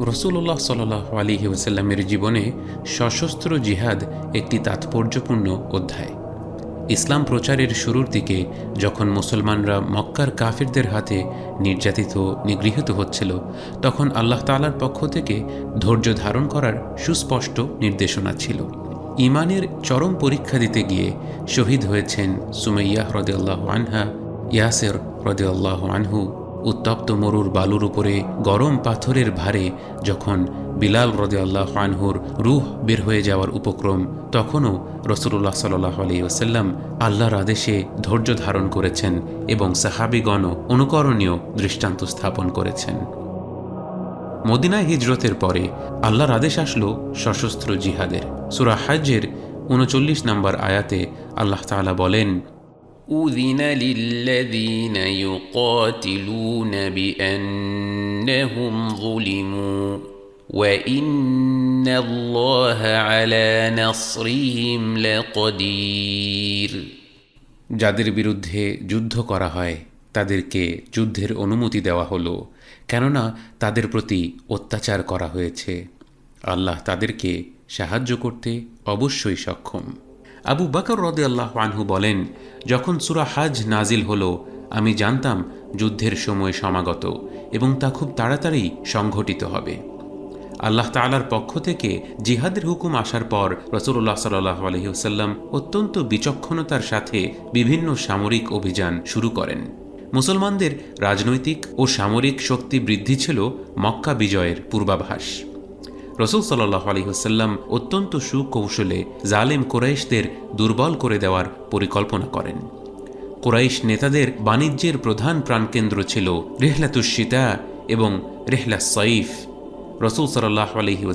রসুল্লাহ সাল্লাহ আলী ওসাল্লামের জীবনে সশস্ত্র জিহাদ একটি তাৎপর্যপূর্ণ অধ্যায়। ইসলাম প্রচারের শুরুর দিকে যখন মুসলমানরা মক্কার কাফিরদের হাতে নির্যাতিত, নিগৃহীত হচ্ছিল, তখন আল্লাহ তালার পক্ষ থেকে ধৈর্য ধারণ করার সুস্পষ্ট নির্দেশনা ছিল। ইমানের চরম পরীক্ষা দিতে গিয়ে শহীদ হয়েছেন সুমাইয়া হ্রদেউল্লাহ আনহা, ইয়াসের হ্রদেউল্লাহ আনহু উত্তপ্ত মরুর বালুর উপরে গরম পাথরের ভারে যখন বিলাল রদে আল্লাহ আনহুর রুহ বের হয়ে যাওয়ার উপক্রম, তখনও রসুল্লাহ সাল্লাহ আলী ওসাল্লাম আল্লাহর আদেশে ধৈর্য ধারণ করেছেন এবং সাহাবিগণ অনুকরণীয় দৃষ্টান্ত স্থাপন করেছেন। মদিনায় হিজরতের পরে আল্লাহর আদেশ আসলো সশস্ত্র জিহাদের। সুরা হাজ্যের উনচল্লিশ নম্বর আয়াতে আল্লাহ তাআলা বলেন أذن للذين يقاتلون بأنهم ظلموا وإن الله على نصرهم لقدير যাদের বিরুদ্ধে যুদ্ধ করা হয় তাদেরকে যুদ্ধের অনুমতি দেওয়া হলো কেননা তাদের প্রতি অত্যাচার করা হয়েছে আল্লাহ তাদেরকে সাহায্য করতে অবশ্যই সক্ষম আবু বাকর রদে আল্লাহ আনহু বলেন, যখন সুরা হাজ নাজিল হলো, আমি জানতাম যুদ্ধের সময় সমাগত এবং তা খুব তাড়াতাড়ি সংঘটিত হবে। আল্লাহ তালার পক্ষ থেকে জিহাদের হুকুম আসার পর রসুল্লাহ সাল্লাহ আলহিউসাল্লাম অত্যন্ত বিচক্ষণতার সাথে বিভিন্ন সামরিক অভিযান শুরু করেন। মুসলমানদের রাজনৈতিক ও সামরিক শক্তি বৃদ্ধি ছিল মক্কা বিজয়ের পূর্বাভাস। রসুল সাল্লাহ আলহিহসাল্লাম অত্যন্ত সুকৌশলে জালেম কোরাইশদের দুর্বল করে দেওয়ার পরিকল্পনা করেন। কোরাইশ নেতাদের বাণিজ্যের প্রধান প্রাণকেন্দ্র ছিল রেহলাতুশিতা এবং রেহলা সঈফ রসুল সাল্লাহ আলহি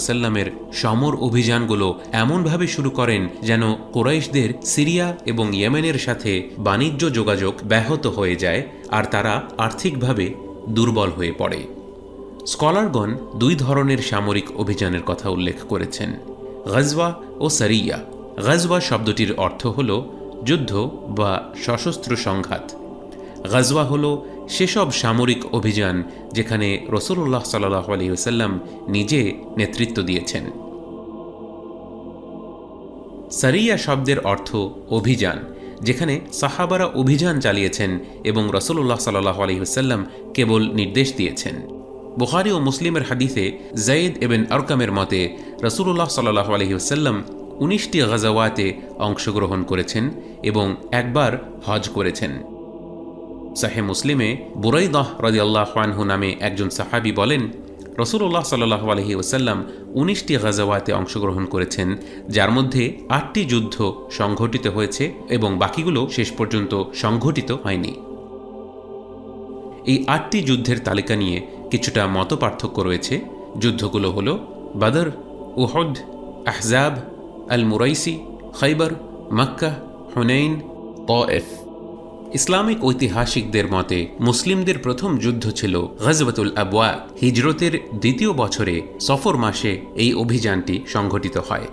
সমর অভিযানগুলো এমনভাবে শুরু করেন যেন কোরাইশদের সিরিয়া এবং ইয়েমেনের সাথে বাণিজ্য যোগাযোগ ব্যাহত হয়ে যায় আর তারা আর্থিকভাবে দুর্বল হয়ে পড়ে। স্কলারগণ দুই ধরনের সামরিক অভিযানের কথা উল্লেখ করেছেন, গজওয়া ও সারিয়া। গজওয়া শব্দটির অর্থ হল যুদ্ধ বা সশস্ত্র সংঘাত। গজওয়া হল সেসব সামরিক অভিযান যেখানে রসুল্লাহ সাল্লাহ আলহিহসাল্লাম নিজে নেতৃত্ব দিয়েছেন। সারিয়া শব্দের অর্থ অভিযান, যেখানে সাহাবারা অভিযান চালিয়েছেন এবং রসুল্লাহ সাল্লাহ আলহিহসাল্লাম কেবল নির্দেশ দিয়েছেন। বুখারি ও মুসলিমের হাদিসে জাইদ এবেন আরকামের মতে রসুল্লাহ সাল্লাহ আলহিহসাল্লাম উনিশটি গাজাওয়াতে অংশগ্রহণ করেছেন এবং একবার হজ করেছেন। সাহে মুসলিমে বুরাইদাহ রাজিয়াল্লাহ আনহু নামে একজন সাহাবি বলেন রসুল্লাহ সাল্লাহ আলহি ওসাল্লাম উনিশটি গাজাওয়াতে অংশগ্রহণ করেছেন, যার মধ্যে আটটি যুদ্ধ সংঘটিত হয়েছে এবং বাকিগুলো শেষ পর্যন্ত সংঘটিত হয়নি। এই আটটি যুদ্ধের তালিকা নিয়ে কিছুটা মত পার্থক্য রয়েছে। যুদ্ধগুলো হল Badr, Uhud, Ahzab al Muraysi Khaybar Mecca, Hunayn Taif Islamic ঐতিহাসিকদের মতে মুসলিমদের প্রথম যুদ্ধ ছিল গজবতুল আবওয়া হিজরতের দ্বিতীয় বছরে সফর মাসে এই অভিযানটি সংঘটিত হয়।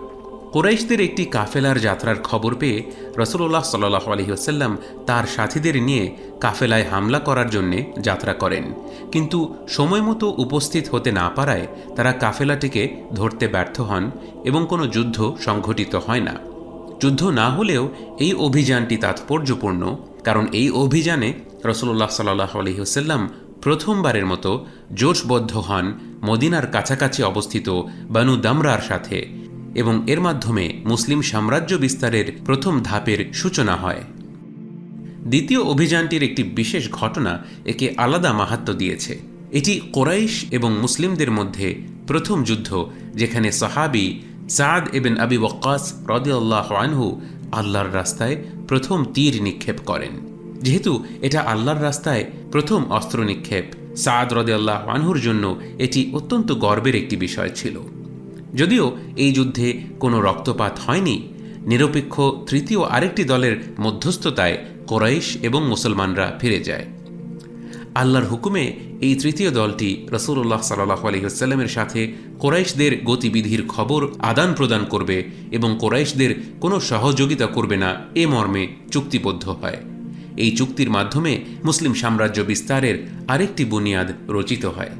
কোরাইশদের একটি কাফেলার যাত্রার খবর পেয়ে রসুল্লাহ সাল্লাহ আলহিহাসাল্লাম তার সাথীদের নিয়ে কাফেলায় হামলা করার জন্যে যাত্রা করেন। কিন্তু সময় মতো উপস্থিত হতে না পারায় তারা কাফেলাটিকে ধরতে ব্যর্থ হন এবং কোনো যুদ্ধ সংঘটিত হয় না। যুদ্ধ না হলেও এই অভিযানটি তাৎপর্যপূর্ণ, কারণ এই অভিযানে রসুল্লাহ সাল্লাহ আলহিহসাল্লাম প্রথমবারের মতো জোশবদ্ধ হন মদিনার কাছাকাছি অবস্থিত বানু দামরার সাথে। এবং এর মাধ্যমে মুসলিম সাম্রাজ্য বিস্তারের প্রথম ধাপের সূচনা হয়। দ্বিতীয় অভিযানটির একটি বিশেষ ঘটনা একে আলাদা মাহাত্ম দিয়েছে। এটি কোরাইশ এবং মুসলিমদের মধ্যে প্রথম যুদ্ধ, যেখানে সাহাবি সাদ এবেন আবি ওয়াক্কাস রদিয়াল্লাহ আনহু আল্লাহর রাস্তায় প্রথম তীর নিক্ষেপ করেন। যেহেতু এটা আল্লাহর রাস্তায় প্রথম অস্ত্র নিক্ষেপ, সাদ রদিয়াল্লাহ আনহুর জন্য এটি অত্যন্ত গর্বের একটি বিষয় ছিল। যদিও এই যুদ্ধে কোনো রক্তপাত হয়নি, নিরপেক্ষ তৃতীয় আরেকটি দলের মধ্যস্থতায় কোরাইশ এবং মুসলমানরা ফিরে যায়। আল্লাহর হুকুমে এই তৃতীয় দলটি রসুল্লাহ সাল্লাহ আলহিহাস্লামের সাথে কোরাইশদের গতিবিধির খবর আদান প্রদান করবে এবং কোরাইশদের কোনো সহযোগিতা করবে না এ মর্মে চুক্তিবদ্ধ হয়। এই চুক্তির মাধ্যমে মুসলিম সাম্রাজ্য বিস্তারের আরেকটি বুনিয়াদ রচিত হয়।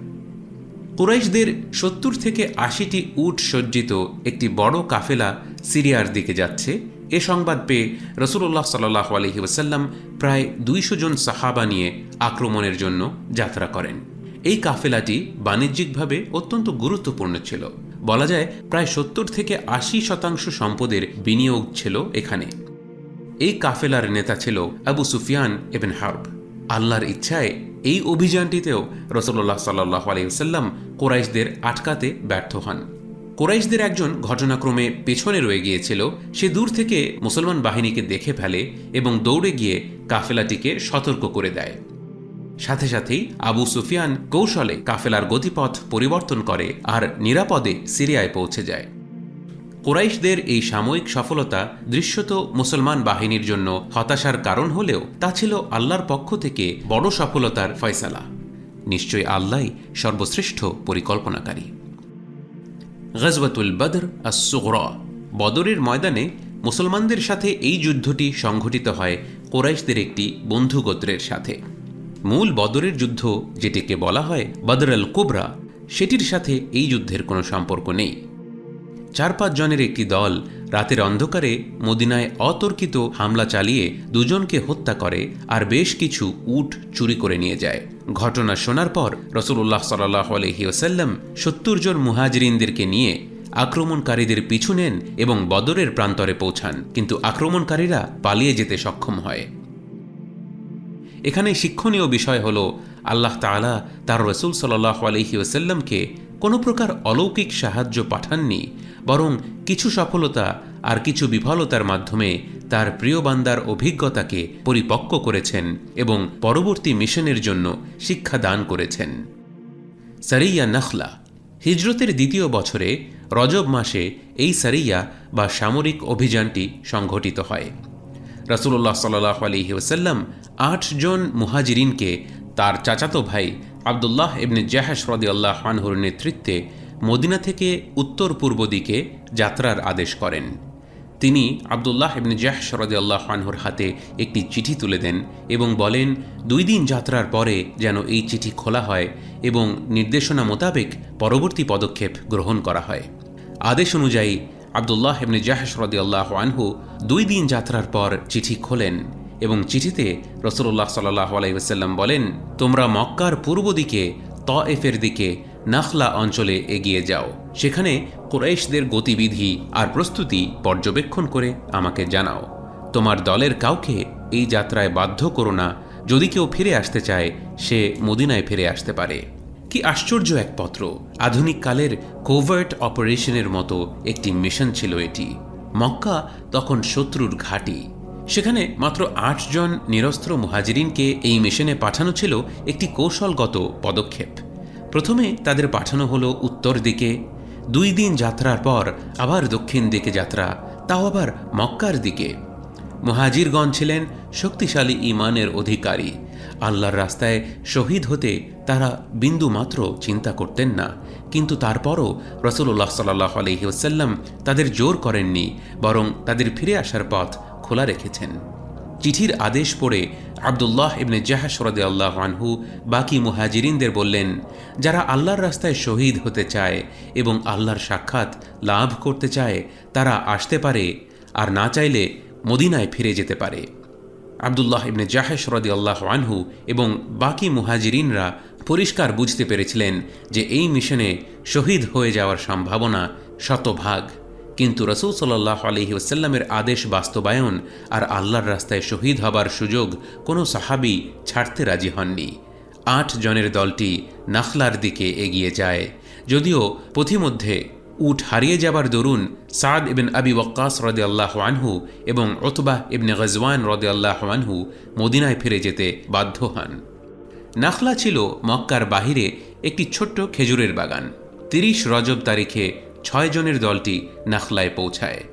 কুরাইশদের সত্তর থেকে আশিটি উট সজ্জিত একটি বড় কাফেলা সিরিয়ার দিকে যাচ্ছে। এ সংবাদ পেয়ে রসুল্লাহ সাল্লাহ আলহি ওসাল্লাম প্রায় দুইশো জন সাহাবা নিয়ে আক্রমণের জন্য যাত্রা করেন। এই কাফেলাটি বাণিজ্যিকভাবে অত্যন্ত গুরুত্বপূর্ণ ছিল। বলা যায় প্রায় সত্তর থেকে আশি শতাংশ সম্পদের বিনিয়োগ ছিল এখানে। এই কাফেলার নেতা ছিল আবু সুফিয়ান এবেন হার্ব। আল্লাহর ইচ্ছায় এই অভিযানটিতেও রসল্লাহ সাল্লাহ আলাইসাল্লাম কোরাইশদের আটকাতে ব্যর্থ হন। কোরাইশদের একজন ঘটনাক্রমে পেছনে রয়ে গিয়েছিল, সে দূর থেকে মুসলমান বাহিনীকে দেখে ফেলে এবং দৌড়ে গিয়ে কাফেলাটিকে সতর্ক করে দেয়। সাথে সাথেই আবু সুফিয়ান কৌশলে কাফেলার গতিপথ পরিবর্তন করে আর নিরাপদে সিরিয়ায় পৌঁছে যায়। কোরাইশদের এই সাময়িক সফলতা দৃশ্যত মুসলমান বাহিনীর জন্য হতাশার কারণ হলেও তা ছিল আল্লাহর পক্ষ থেকে বড় সফলতার ফয়সালা। নিশ্চয় আল্লাহ সর্বশ্রেষ্ঠ পরিকল্পনাকারী। গজওয়াতুল বদর আসুগর বদরের ময়দানে মুসলমানদের সাথে এই যুদ্ধটি সংঘটিত হয় কোরাইশদের একটি বন্ধু গোত্রের সাথে। মূল বদরের যুদ্ধ, যেটিকে বলা হয় বদর আল কোবরা সেটির সাথে এই যুদ্ধের কোনো সম্পর্ক নেই। চার পাঁচ জনের একটি দল রাতের অন্ধকারে মদিনায় অতর্কিত হামলা চালিয়ে দুজনকে হত্যা করে আর বেশ কিছু উট চুরি করে নিয়ে যায়। ঘটনা শোনার পর রসুল্লাহ সাল্লাহ আলহিউসাল্লাম সত্তর জন মুহাজিরিনদেরকে নিয়ে আক্রমণকারীদের পিছু নেন এবং বদরের প্রান্তরে পৌঁছান। কিন্তু আক্রমণকারীরা পালিয়ে যেতে সক্ষম হয়। এখানে শিক্ষণীয় বিষয় হল, আল্লাহ তালা তার রসুল সাল্লাহ আলহি ওসাল্লামকে কোনো প্রকার অলৌকিক সাহায্য পাঠাননি, বরং কিছু সফলতা আর কিছু বিফলতার মাধ্যমে তার প্রিয় বান্দার অভিজ্ঞতাকে পরিপক্ক করেছেন এবং পরবর্তী মিশনের জন্য শিক্ষা দান করেছেন। সারিয়া নখলা, হিজরতের দ্বিতীয় বছরে রজব মাসে এই সারিয়া বা সামরিক অভিযানটি সংঘটিত হয়। রাসুল্লাহ সাল্লাহ আলহি ওসাল্লাম আটজন মুহাজিরিনকে তার চাচাতো ভাই আবদুল্লাহ ইবনে জাহাস রদি আল্লাহ আনহুর নেতৃত্বে মদিনা থেকে উত্তর পূর্ব দিকে যাত্রার আদেশ করেন। তিনি আবদুল্লাহ ইবনে জাহাস রদি আল্লাহ আনহুর হাতে একটি চিঠি তুলে দেন এবং বলেন, দুই দিন যাত্রার পরে যেন এই চিঠি খোলা হয় এবং নির্দেশনা মোতাবেক পরবর্তী পদক্ষেপ গ্রহণ করা হয়। আদেশ অনুযায়ী আবদুল্লাহ ইবনে জাহাস রদি আল্লাহ আনহু দুই দিন যাত্রার পর চিঠি খোলেন। এবং চিঠিতে রসুল্লাহ সাল্লাহ আলাইসাল্লাম বলেন, তোমরা মক্কার পূর্ব দিকে তএফের দিকে, নাখলা অঞ্চলে এগিয়ে যাও। সেখানে কোরাইশদের গতিবিধি আর প্রস্তুতি পর্যবেক্ষণ করে আমাকে জানাও। তোমার দলের কাউকে এই যাত্রায় বাধ্য করো না। যদি কেউ ফিরে আসতে চায়, সে মদিনায় ফিরে আসতে পারে। কি আশ্চর্য এক পত্র। আধুনিক কালের কোভার্ট অপারেশনের মতো একটি মিশন ছিল এটি। মক্কা তখন শত্রুর ঘাঁটি। সেখানে মাত্র আটজন নিরস্ত্র মুহাজিরিনকে এই মিশনে পাঠানো ছিল একটি কৌশলগত পদক্ষেপ। প্রথমে তাদের পাঠানো হলো উত্তর দিকে, দুই দিন যাত্রার পর আবার দক্ষিণ দিকে যাত্রা, তাও আবার মক্কার দিকে। মুহাজিরগণ ছিলেন শক্তিশালী ইমানের অধিকারী। আল্লাহর রাস্তায় শহীদ হতে তারা বিন্দু মাত্র চিন্তা করতেন না। কিন্তু তারপরও রসুল্লাহ সাল্লাহ আলহিউসাল্লাম তাদের জোর করেননি, বরং তাদের ফিরে আসার পথ খোলা রেখেছেন। চিঠির আদেশ পড়ে আবদুল্লাহ ইবনে রদে আল্লাহ আনহু বাকি মুহাজিরিনদের বললেন, যারা আল্লাহর রাস্তায় শহীদ হতে চায় এবং আল্লাহর সাক্ষাৎ লাভ করতে চায়, তারা আসতে পারে, আর না চাইলে মদিনায় ফিরে যেতে পারে। আবদুল্লাহ ইবনে জাহেশ রদি আল্লাহ আনহু এবং বাকি মুহাজিরিনরা পরিষ্কার বুঝতে পেরেছিলেন যে এই মিশনে শহীদ হয়ে যাওয়ার সম্ভাবনা শতভাগ। কিন্তু রসুল সাল্লাহ আলহি ওসাল্লামের আদেশ বাস্তবায়ন আর আল্লাহর রাস্তায় শহীদ হবার সুযোগ কোনো সাহাবি ছাড়তে রাজি হননি। আট জনের দলটি নাখলার দিকে এগিয়ে যায়। যদিও পথিমধ্যে উঠ হারিয়ে যাবার দরুন সাদ ইবিন আবি ওয়াক্কাস রদে আল্লাহ আনহু এবং অতবাহ ইবনে গজওয়ান রদে আল্লাহ আনহু মদিনায় ফিরে যেতে বাধ্য হন। নাখলা ছিল মক্কার বাহিরে একটি ছোট্ট খেজুরের বাগান। তিরিশ রজব তারিখে ছয় জনের দলটি নাখলায় পৌঁছায়।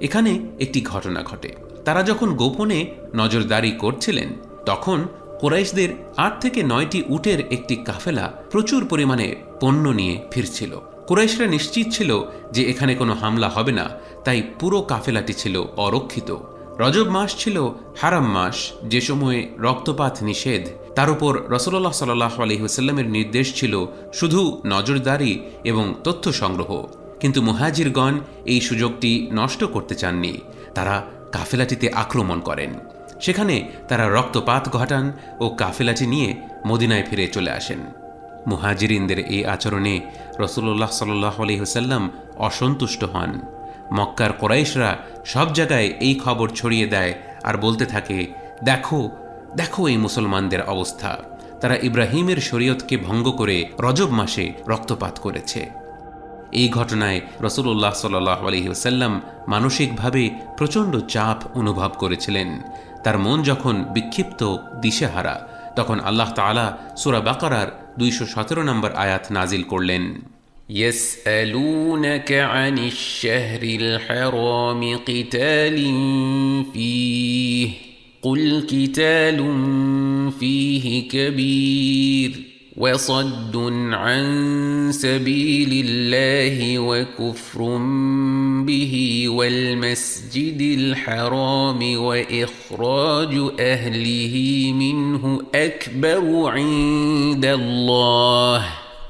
এখানে একটি ঘটনা ঘটে। তারা যখন গোপনে নজরদারি করছিলেন, তখন কোরাইশদের আট থেকে নয়টি উটের একটি কাফেলা প্রচুর পরিমাণে পণ্য নিয়ে ফিরছিল। কুরাইশরা নিশ্চিত ছিল যে এখানে কোনো হামলা হবে না, তাই পুরো কাফেলাটি ছিল অরক্ষিত। রজব মাস ছিল হারাম মাস, যে সময়ে রক্তপাত নিষেধ। তার উপর রসল্লাহ সাল্লাহ আলহিহসাল্লামের নির্দেশ ছিল শুধু নজরদারি এবং তথ্য সংগ্রহ। কিন্তু মুহাজিরগণ এই সুযোগটি নষ্ট করতে চাননি। তারা কাফেলাটিতে আক্রমণ করেন। সেখানে তারা রক্তপাত ঘটান ও কাফেলাটি নিয়ে মদিনায় ফিরে চলে আসেন। মুহাজিরিনদের এই আচরণে রসুল্লাহ সাল্লাহ আলহিহসাল্লাম অসন্তুষ্ট হন। মক্কার কোরাইশরা সব জায়গায় এই খবর ছড়িয়ে দেয় আর বলতে থাকে, দেখো দেখো এই মুসলমানদের অবস্থা। তারা ইব্রাহিমের শরীয়তকে ভঙ্গ করে রজব মাসে রক্তপাত করেছে। এই ঘটনায় রসুল্লাহ সাল্লাহ আলহিহসাল্লাম মানসিকভাবে প্রচণ্ড চাপ অনুভব করেছিলেন তার মন যখন বিক্ষিপ্ত দিশেহারা তখন আল্লাহ তালা সুরা বাকারার দুইশো সতেরো নম্বর আয়াত নাজিল করলেন يسألونك عن الشهر الحرام قتال فيه قل قتال فيه كبير وصد عن سبيل الله وكفر به والمسجد الحرام وإخراج أهله منه أكبر عند الله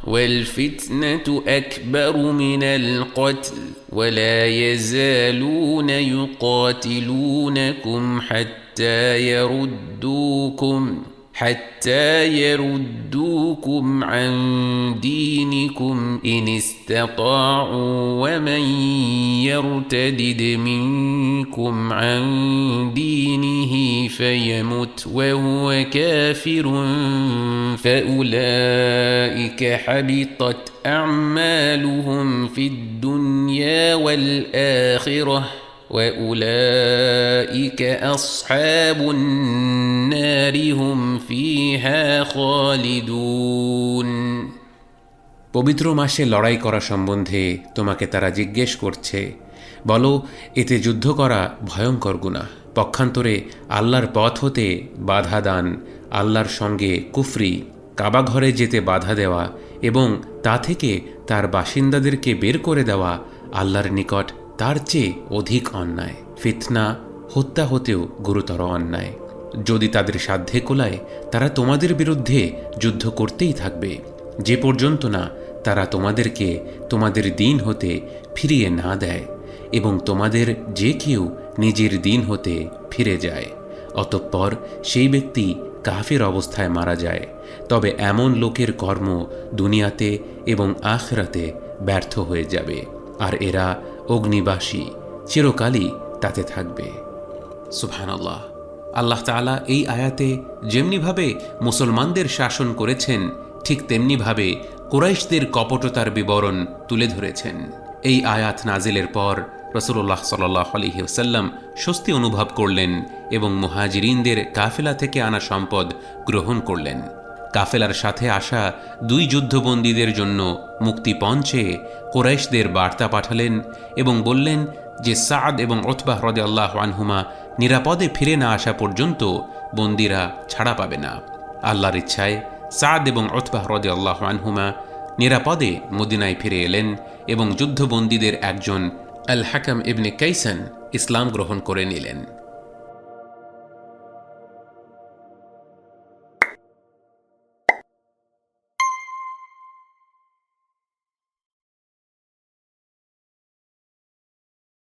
والفتنة أكبر من القتل ولا يزالون يقاتلونكم حتى يردوكم حتى يردوكم عن دينكم إن استطاعوا ومن يرتدد منكم عن دينه فيمت وهو كافر فأولئك حبطت أعمالهم في الدنيا والآخرة. وأولئك أصحاب النار هم فيها خالدون পবিত্র মাসে লড়াই করা সম্বন্ধে তোমাকে তারা জিজ্ঞেস করছে বলো এতে যুদ্ধ করা ভয়ঙ্কর গুণা পক্ষান্তরে আল্লাহর পথ হতে বাধা দান আল্লাহর সঙ্গে কুফরি কাবাঘরে যেতে বাধা দেওয়া এবং তা থেকে তার বাসিন্দাদেরকে বের করে দেওয়া আল্লাহর নিকট তার চেয়ে অধিক অন্যায়। ফিতনা, হত্যা হতেও গুরুতর অন্যায়। যদি তাদের সাধ্যে কোলায়, তারা তোমাদের বিরুদ্ধে যুদ্ধ করতেই থাকবে। যে পর্যন্ত না, তারা তোমাদেরকে তোমাদের দিন হতে ফিরিয়ে না দেয় এবং তোমাদের যে কেউ নিজের দিন হতে ফিরে যায়। অতঃপর সেই ব্যক্তি কাফের অবস্থায় মারা যায়। তবে এমন লোকের কর্ম দুনিয়াতে এবং আখরাতে ব্যর্থ হয়ে যাবে। আর এরা অগ্নিবাসী চিরকালই তাতে থাকবে। সুবহানাল্লাহ। আল্লাহ তাআলা এই আয়াতে যেমনিভাবে মুসলমানদের শাসন করেছেন, ঠিক তেমনিভাবে কুরাইশদের কপটতার বিবরণ তুলে ধরেছেন। এই আয়াত নাজিলের পর রসুল্লাহ সাল্লাহ আলহিহসাল্লাম স্বস্তি অনুভব করলেন এবং মুহাজিরিনদের কাফেলা থেকে আনা সম্পদ গ্রহণ করলেন। কাফেলার সাথে আসা দুই যুদ্ধবন্দীদের জন্য মুক্তিপণ চেয়ে কোরাইশদের বার্তা পাঠালেন এবং বললেন যে সাদ এবং ওতবাহ হ্রদে আল্লাহ আনহুমা নিরাপদে ফিরে না আসা পর্যন্ত বন্দিরা ছাড়া পাবে না। আল্লাহর ইচ্ছায় সাদ এবং ওতবাহ হ্রদে আল্লাহ আনহুমা নিরাপদে মদিনায় ফিরে এলেন এবং যুদ্ধবন্দীদের একজন আল হাকাম ইবনে কাইসান ইসলাম গ্রহণ করে নিলেন।